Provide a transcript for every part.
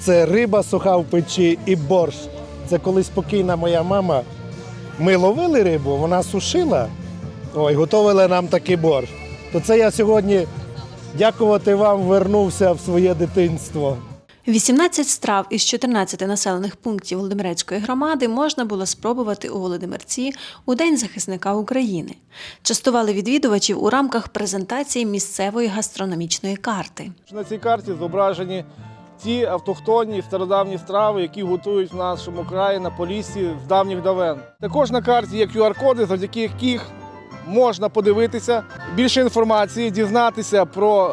це риба суха в печі і борщ. Це колись покійна моя мама. Ми ловили рибу, вона сушила, ой, готували нам такий борщ. То це я сьогодні, дякувати вам, вернувся в своє дитинство. 18 страв із 14 населених пунктів Володимирецької громади можна було спробувати у Володимирці у День захисника України. Частували відвідувачів у рамках презентації місцевої гастрономічної карти. На цій карті зображені ті автохтонні стародавні страви, які готують в нашому краї на Поліссі з давніх давен. Також на карті є QR-коди, завдяки яких можна подивитися більше інформації, дізнатися про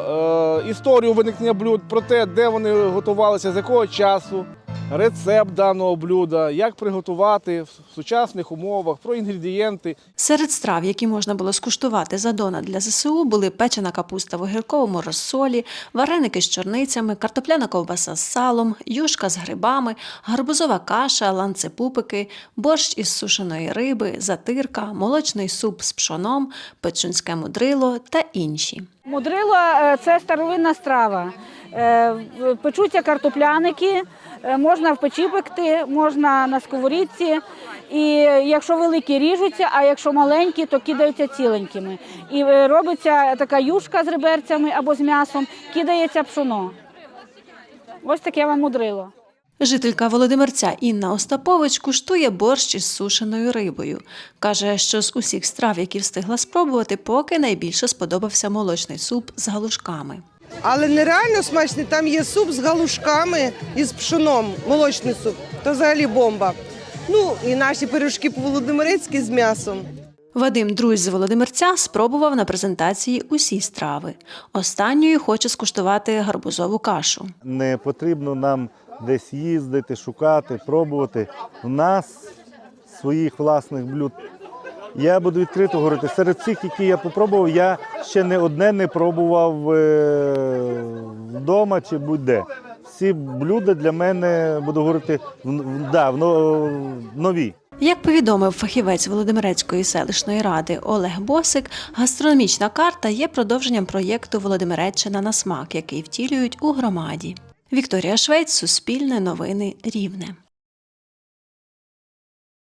е, історію виникнення блюд, про те, де вони готувалися, з якого часу, рецепт даного блюда, як приготувати в сучасних умовах, про інгредієнти Серед страв, які можна було скуштувати за дона для ЗСУ, були печена капуста в огірковому розсолі, вареники з чорницями, картопляна ковбаса з салом, юшка з грибами, гарбузова каша, ланцепупики, борщ із сушеної риби, затирка, молочний суп з пшоном, печунське мудрило та інші. Мудрило е, це старовинна страва. Е, Печуться картопляники, е, можна в печі пекти, можна на сковорідці. І якщо великі ріжуться, а якщо маленькі, то кидаються ціленькими. І е, робиться така юшка з реберцями або з м'ясом, кидається пшоно. Ось таке вам мудрило. Жителька Володимирця Інна Остапович куштує борщ із сушеною рибою. Каже, що з усіх страв, які встигла спробувати, поки найбільше сподобався молочний суп з галушками. Але нереально смачний. Там є суп з галушками і з пшоном, молочний суп. То взагалі бомба. Ну і наші пиріжки по-володимирецьки з м'ясом. Вадим Друзь з Володимирця спробував на презентації усі страви. Останньою хоче скуштувати гарбузову кашу. не потрібно нам десь їздити, шукати, пробувати. У нас своїх власних блюд. Я буду відкрито говорити. Серед цих, які я попробував, я ще не одне не пробував е, вдома чи будь-де. Всі блюда для мене буду говорити да, нові. Як повідомив фахівець Володимирецької селищної ради Олег Босик, гастрономічна карта є продовженням проєкту Володимиреччина на смак, який втілюють у громаді. Вікторія Швець, Суспільне новини Рівне.